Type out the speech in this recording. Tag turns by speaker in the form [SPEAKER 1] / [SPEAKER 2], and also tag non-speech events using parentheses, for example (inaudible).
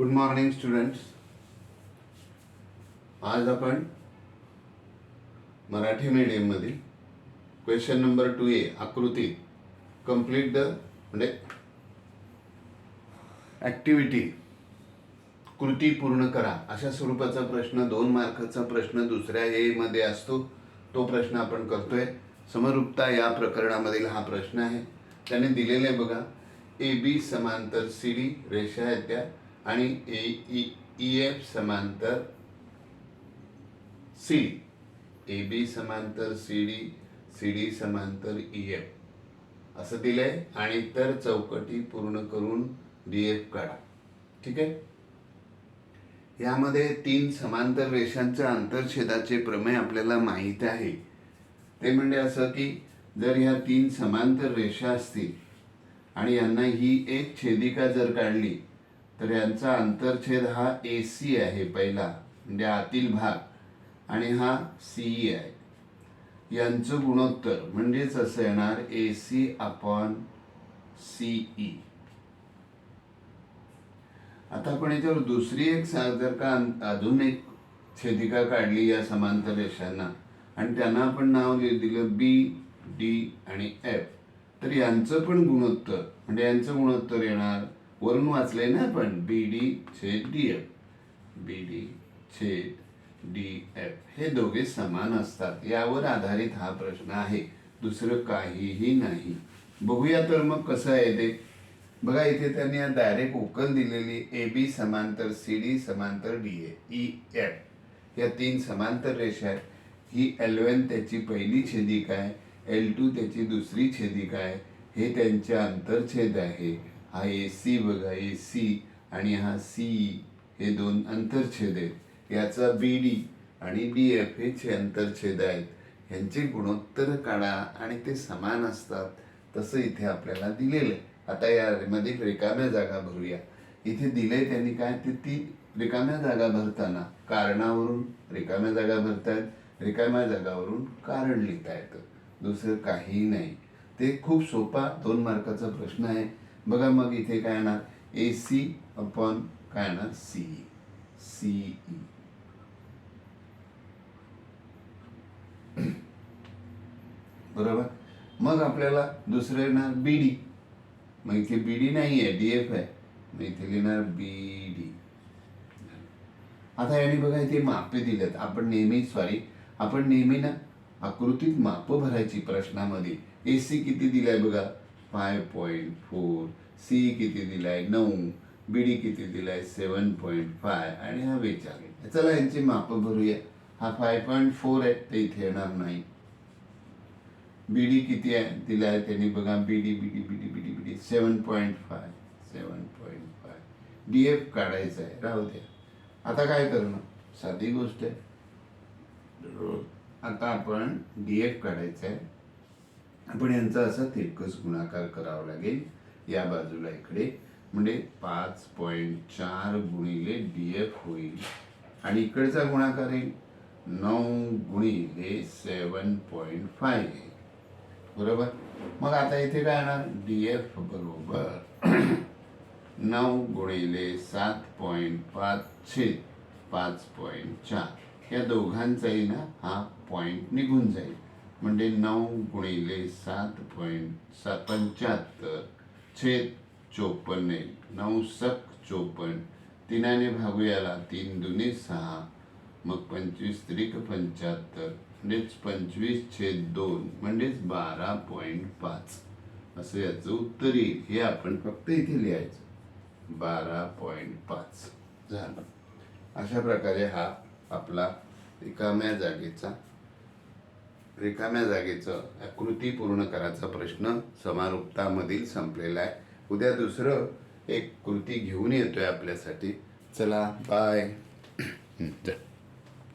[SPEAKER 1] Good morning students आज आपण मराठी मीडियममधील क्वेश्चन नंबर टू ए आकृती कंप्लीट द म्हणजे ॲक्टिव्हिटी कृती पूर्ण करा. अशा स्वरूपाचा प्रश्न दोन मार्काचा प्रश्न दुसऱ्या ए असतो तो प्रश्न आपण करतोय. समरूपता या प्रकरणामधील हा प्रश्न आहे. त्याने दिलेले आहे बघा. ए बी समांतर सी डी रेषा आहेत त्या. आणि ए ई एफ समांतर सी ए बी समांतर सी डी सी डी समांतर e, ई एफ असं दिलंय. आणि तर चौकटी पूर्ण करून डी एफ काढा. ठीक आहे? यामध्ये तीन समांतर रेषांच्या आंतरछेदाचे प्रमेय आपल्याला माहीत आहे. ते म्हणजे असं की जर ह्या तीन समांतर रेषा असतील आणि यांना ही एक छेदिका जर काढली तर यांचा आंतरछेद हा ए सी आहे पहिला म्हणजे आतील भाग आणि हा सीई आहे. यांचं गुणोत्तर म्हणजेच असं येणार ए सी अपॉन सीई आता आपण याच्यावर दुसरी एक जर का अजून एक छेदिका काढली या समांतर रेषांना आणि त्यांना आपण नाव दिलं बी डी आणि एफ तर यांचं पण गुणोत्तर म्हणजे यांचं गुणोत्तर येणार वरून वाचलंय ना आपण बी डी छेद डी एफ़ बी डी छेद डी एफ़ हे दोघे समान असतात. यावर आधारित हा प्रश्न आहे. दुसरं काहीही नाही. बघूया तर मग कसं आहे ते. बघा, इथे त्यांनी डायरेक्ट उकल दिलेली ए बी समांतर सी डी समांतर डी ए ई एफ़ या तीन समांतर रेषा आहेत. ही एल वन त्याची पहिली छेदिका आहे एल टू त्याची दुसरी छेदिका आहे हे त्यांचे आंतरछेद आहे. हा ए सी बघा ए सी आणि हा सी हे दोन अंतरछेद आहेत. याचा बी डी आणि डी एफ हे छे अंतरछेद आहेत. यांचे गुणोत्तर काढा आणि ते समान असतात. तसं इथे आपल्याला दिलेलं आहे. आता यामध्ये रिकाम्या जागा भरूया. इथे दिले त्यांनी काय? ते ती रिकाम्या जागा भरताना कारणावरून रिकाम्या जागा भरतायत रिकाम्या जागावरून कारण लिहिता येतं दुसरं काहीही नाही. ते खूप सोपा दोन मार्काचा प्रश्न आहे. बघा मग इथे काय येणार? ए सी अपॉन काय येणार? सी सीई बरोबर? मग आपल्याला दुसरं येणार बी डी मग इथे बी डी नाही आहे डी एफ आहे. मग इथे लिहिणार बी डी आता याने बघा इथे मापे दिलेत. आपण नेहमी सॉरी आपण नेहमी ना आकृतीत माप भरायची प्रश्नामध्ये. ए सी किती दिलाय बघा? फाय पॉईंट फोर सी किती दिलाय? नऊ. बी डी किती दिलाय? सेवन पॉईंट फाय आणि हा बेचाळीस चला यांची मापं भरूया. हा फाय पॉईंट फोर आहे ते इथे येणार नाही. बी डी किती आहे? दिला आहे त्यांनी बघा. B D B D B D B D B D seven point five seven point five D F काढायचं आहे. राहू द्या. आता काय करणं? साधी गोष्ट आहे. आता आपण डी एफ काढायचं आहे. आपण यांचा असा तिरकस गुणाकार करावा लागेल. या बाजूला इकडे. म्हणजे पाच पॉईंट चार गुणिले डी एफ होईल. आणि इकडचा गुणाकार येईल. नऊ गुणिले सेवन पॉईंट फाय येईल. बरोबर? मग आता इथे काय येणार डी एफ बरोबर (clears throat) नऊ गुणिले सात पॉईंट पाच छेद पाच पॉईंट चार. या दोघांचाही ना हा पॉईंट निघून जाईल. म्हणजे नऊ गुणिले सात पॉईंट सात पंच्याहत्तर छेद चोपन्न नऊ सक चोपन्न तिनाने भागू याला तीन दुने सहा मग पंचवीस त्रिक पंच्याहत्तर म्हणजेच पंचवीस छेद दोन म्हणजेच बारा पॉईंट पाच. असं याचं उत्तर येईल. हे आपण फक्त इथे लिहायचं. बारा पॉईंट पाच. झालं. अशा प्रकारे हा आपला रिकाम्या जागेचा रिकाम्या जागेचं आकृती पूर्ण करायचा प्रश्न समारोपतामधील संपलेला आहे. उद्या दुसरं एक कृती घेऊन येतोय आपल्यासाठी. चला बाय (clears throat) चल